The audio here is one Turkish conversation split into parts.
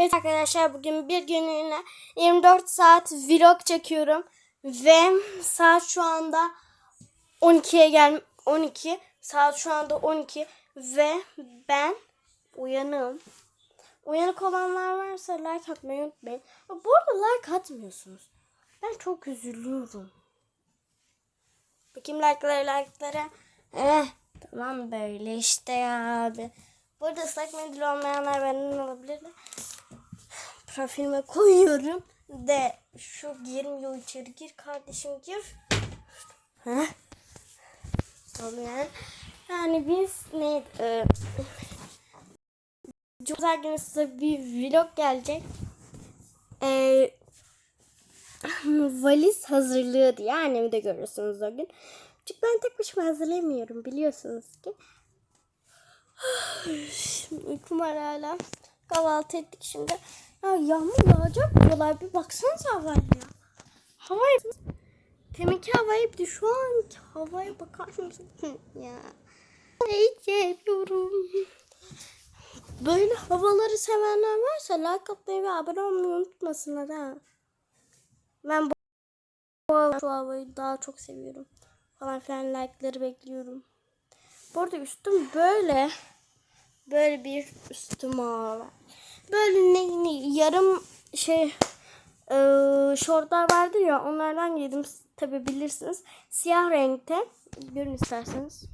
Evet arkadaşlar bugün bir günlüğüne 24 saat vlog çekiyorum ve saat şu anda 12'ye gel 12 saat şu anda 12 ve ben uyanığım. Uyanık olanlar varsa like atmayı unutmayın. Bu arada like atmıyorsunuz. Ben çok üzülüyorum. Bakayım like'lara like'lara. Eh, tamam böyle işte ya abi. Bu arada ıslak mendil olmayanlar benden olabilir de. Profilime koyuyorum. De şu girmiyor içeri gir kardeşim gir. Heh. Oluyor. Yani biz ne e, Cuma günü size bir vlog gelecek. E, valiz hazırlığı diye annemi de görürsünüz o gün. Çünkü ben tek başıma hazırlayamıyorum biliyorsunuz ki. Uykum var hala. Kahvaltı ettik şimdi. Ya yağmur yağacak diyorlar. Bir baksanıza havaya. Havaya Deminki havaya bir de şu anki havaya bakar mısın? ya. Seviyorum. Böyle havaları sevenler varsa like atmayı ve abone olmayı unutmasınlar ha. Ben bu, bu havayı daha çok seviyorum. Falan filan like'ları bekliyorum. Bu arada üstüm böyle. Böyle bir üstüm var. Böyle ne, ne yarım şey e, şortlar vardı ya onlardan giydim. Tabi bilirsiniz. Siyah renkte. Görün isterseniz.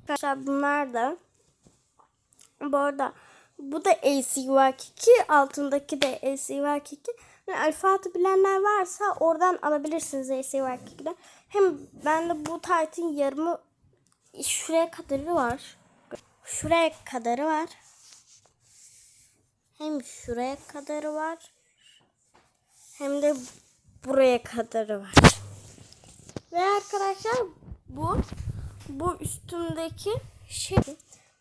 Arkadaşlar bunlar da bu arada bu da ACY2 altındaki de ACY2 yani alfabeto bilenler varsa oradan alabilirsiniz ACY2'den hem bende bu taytın yarımı şuraya kadarı var. Şuraya kadarı var. Hem şuraya kadarı var hem de buraya kadarı var. Ve arkadaşlar bu bu üstümdeki şey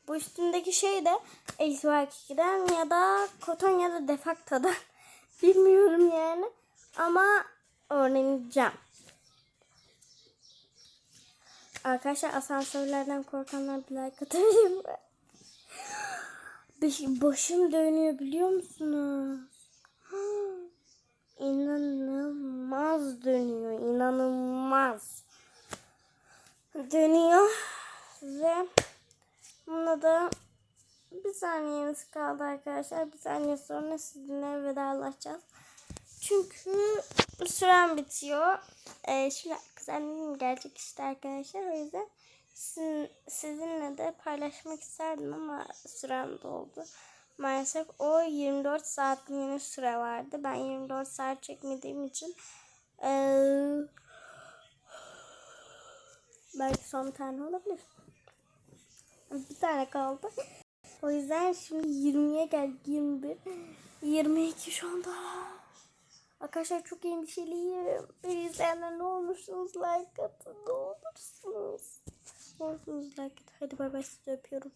bu üstümdeki şey de ACY2'den ya da Koton ya da Defacto'dan bilmiyorum yani ama öğreneceğim. Arkadaşlar asansörlerden korkanlar bir like atabilir mi? Baş- Başım dönüyor biliyor musunuz? İnanılmaz dönüyor. inanılmaz dönüyor da bir saniyemiz kaldı arkadaşlar. Bir saniye sonra sizinle vedalaşacağız. Çünkü süren bitiyor. Ee, şimdi kuzenim gelecek işte arkadaşlar. O yüzden sizin, sizinle de paylaşmak isterdim ama süren doldu. Maalesef o 24 saatliğine süre vardı. Ben 24 saat çekmediğim için ee, Belki son tane olabilir. Bir tane kaldı. O yüzden şimdi 20'ye geldik. 21. 22 şu anda. Arkadaşlar çok endişeliyim. Beni izleyenler ne olursunuz like atın. Ne olursunuz. Ne olursunuz like atın. Hadi bay bay sizi öpüyorum.